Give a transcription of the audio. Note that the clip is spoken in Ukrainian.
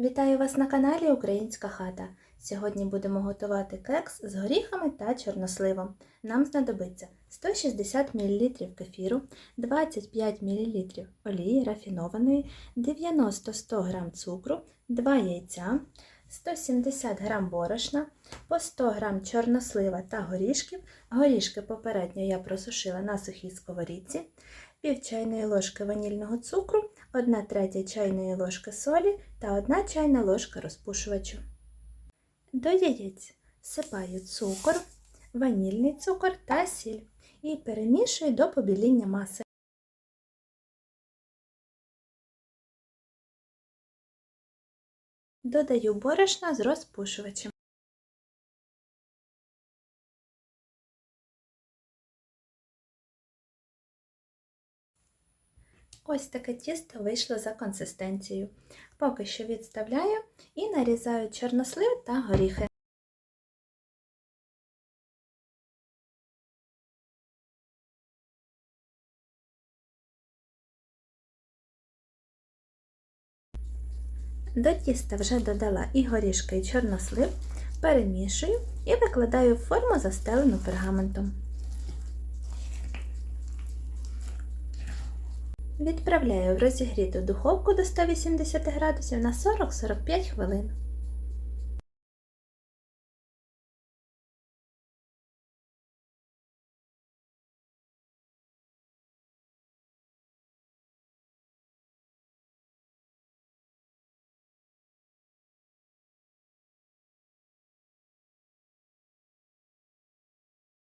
Вітаю вас на каналі Українська хата. Сьогодні будемо готувати кекс з горіхами та чорносливом. Нам знадобиться 160 мл кефіру, 25 мл олії рафінованої, 90-100 г цукру, 2 яйця, 170 г борошна, по 100 г чорнослива та горішків. Горішки попередньо я просушила на сухій сковорідці, пів чайної ложки ванільного цукру, 1 третя чайної ложки солі та 1 чайна ложка розпушувачу. До яєць всипаю цукор, ванільний цукор та сіль і перемішую до побіління маси. Додаю борошна з розпушувачем. Ось таке тісто вийшло за консистенцією. Поки що відставляю і нарізаю чорнослив та горіхи. До тіста вже додала і горішки, і чорнослив, перемішую і викладаю в форму застелену пергаментом. Відправляю в розігріту духовку до 180 градусів на 40-45 хвилин.